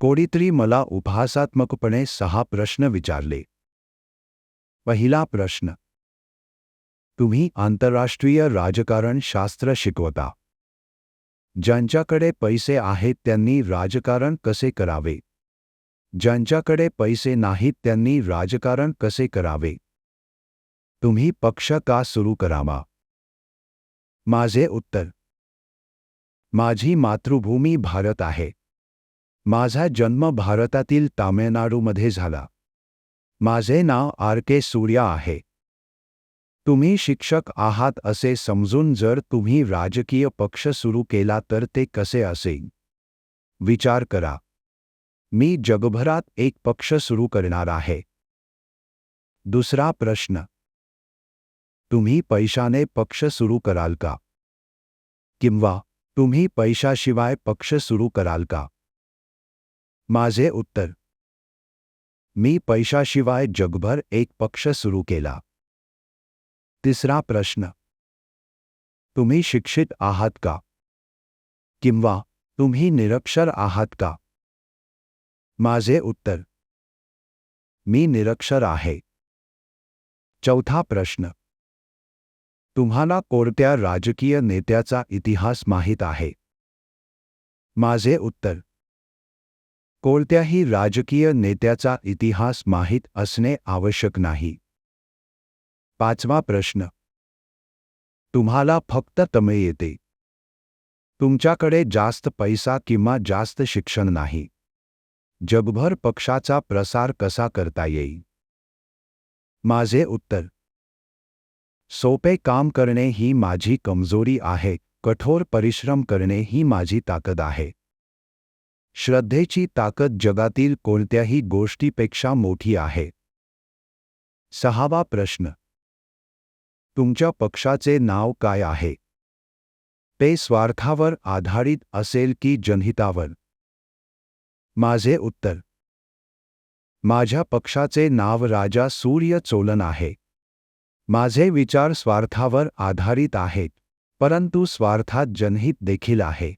कोणीतरी मला उपहासात्मकपणे सहा प्रश्न विचारले. पहिला प्रश्न. तुम्ही आंतरराष्ट्रीय राजकारण शास्त्र शिकवता. ज्यांच्याकडे पैसे आहेत त्यांनी राजकारण कसे करावे? ज्यांच्याकडे पैसे नाहीत त्यांनी राजकारण कसे करावे? तुम्ही पक्ष का सुरू करावा? माझे उत्तर. माझी मातृभूमी भारत आहे. माझा जन्म भारतातील तामिळनाडूमध्ये झाला. माझे नाव आर के सूर्या आहे. तुम्ही शिक्षक आहात असे समजून जर तुम्ही राजकीय पक्ष सुरू केला तर ते कसे असेल? विचार करा. मी जगभरात एक पक्ष सुरू करणार आहे. दुसरा प्रश्न. तुम्ही पैशाने पक्ष सुरू कराल का? किंवा तुम्ही पैशाशिवाय पक्ष सुरू कराल का? माझे उत्तर. मी पैशाशिवाय जगभर एक पक्ष सुरू केला. तिसरा प्रश्न. तुम्ही शिक्षित आहात का? किंवा तुम्ही निरक्षर आहात का? माझे उत्तर. मी निरक्षर आहे. चौथा प्रश्न. तुम्हाला कोणत्या राजकीय नेत्याचा इतिहास माहीत आहे? माझे उत्तर. कोणत्याही राजकीय नेत्याचा इतिहास माहीत असणे आवश्यक नाही. पाचवा प्रश्न. तुम्हाला फक्त तमिळ येते. तुमच्याकडे जास्त पैसा किंवा जास्त शिक्षण नाही. जगभर पक्षाचा प्रसार कसा करता येईल? माझे उत्तर. सोपे काम करणे ही माझी कमज़ोरी आहे, कठोर परिश्रम करणे ही माझी ताकद आहे. श्रद्धेची ताकद जगातील कोणत्याही गोष्टीपेक्षा मोठी आहे. सहावा प्रश्न. तुमच्या पक्षाचे नाव काय आहे? ते स्वार्थावर आधारित असेल की जनहितावर? माझे उत्तर. माझ्या पक्षाचे नाव राजा सूर्य चोलन आहे. माझे विचार स्वार्थावर आधारित आहेत परंतु स्वार्थात जनहित देखील आहे.